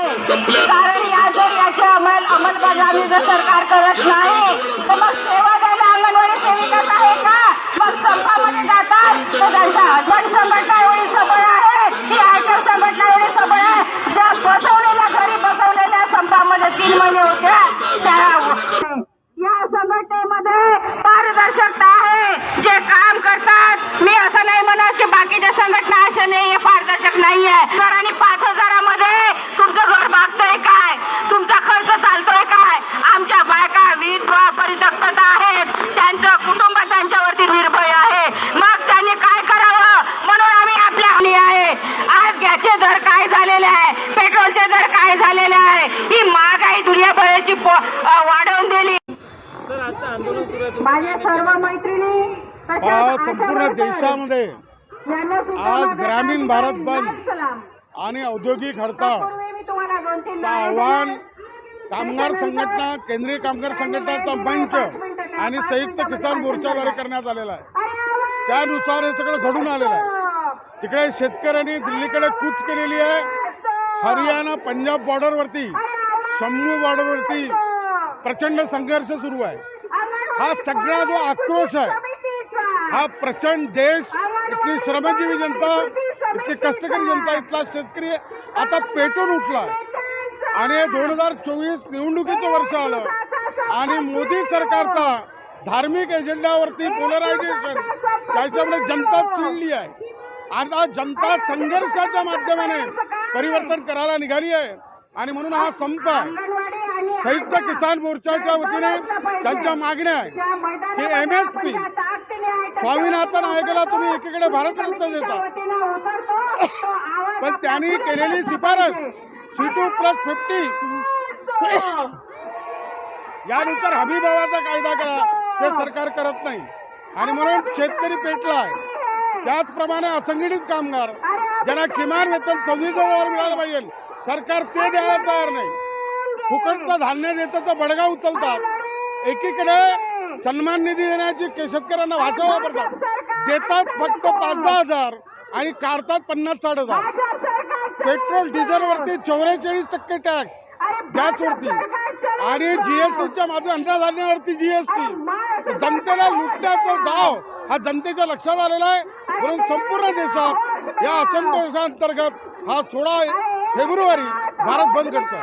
कारण या जर याची अंमल अंमलबजावणी जर सरकार करत नाही. तर मग माझ्या सर्व मैत्रिणी तशाच आज संपूर्ण देशामध्ये. आज ग्रामीण भारत बंद. आणि औद्योगिक हडताळ आव्हान. कामगार संघटना केंद्रीय कामगार संघटनाचा मंच आणि संयुक्त किसान मोर्चाद्वारे करण्यात आलेला आहे! त्यानुसार हे सगळं घडून आलेलं आहे. तिकडे शेतकऱ्यांनी दिल्लीकडे कूच केलेली आहे. हरियाणा पंजाब बॉर्डरवरती शंभू बॉर्डरवरती प्रचंड संघर्ष सुरू आहे. हा सगळा जो आक्रोश आहे हा प्रचंड देश इथली श्रमजीवी जनता इथली कष्टकरी जनता इथला शेतकरी आता पेटून उठला. आणि दोन हजार चोवीस निवडणुकीचं वर्ष आलं. आणि मोदी सरकारचा धार्मिक एजेंडावरती पोलरायझेशन त्याच्यामुळे जनता चिडली आहे. आता जनता संघर्षाच्या माध्यमाने परिवर्तन करायला निघाली आहे. आणि म्हणून हा संप आहे. संयुक्त किसान मोर्चाच्या वतीने त्यांच्या मागण्या आहे की एम एस पी स्वामीनाथन आयोगाला तुम्ही एकीकडे भारतरत्न देता. पण त्यांनी केलेली शिफारस सी टू प्लस फिफ्टी यानुसार हमीभावाचा कायदा करा. ते सरकार करत नाही. आणि म्हणून शेतकरी पेटला आहे. त्याचप्रमाणे असंघटित कामगार ज्यांना किमान वेतन सव्वीस हजार मिळालं पाहिजे. सरकार ते द्यायला तयार नाही. फुकटचं धान्य देतं तर बडगा उचलतात. एकीकडे सन्मान निधी देण्याची शेतकऱ्यांना भाषा वापरतात. देतात फक्त पाच दहा हजार आणि काढतात पन्नास साठ हजार. पेट्रोल डिझेलवरती चौवेचाळीस टक्के टॅक्स गॅसवरती. आणि जीएसटीच्या माझ्या अन्नधान्यावरती जीएसटी जनतेला लुटण्याचा डाव हा जनतेच्या लक्षात आलेला आहे. म्हणून संपूर्ण देशात या असंतोषांतर्गत हा सोळा फेब्रुवारी भारत बंद करतो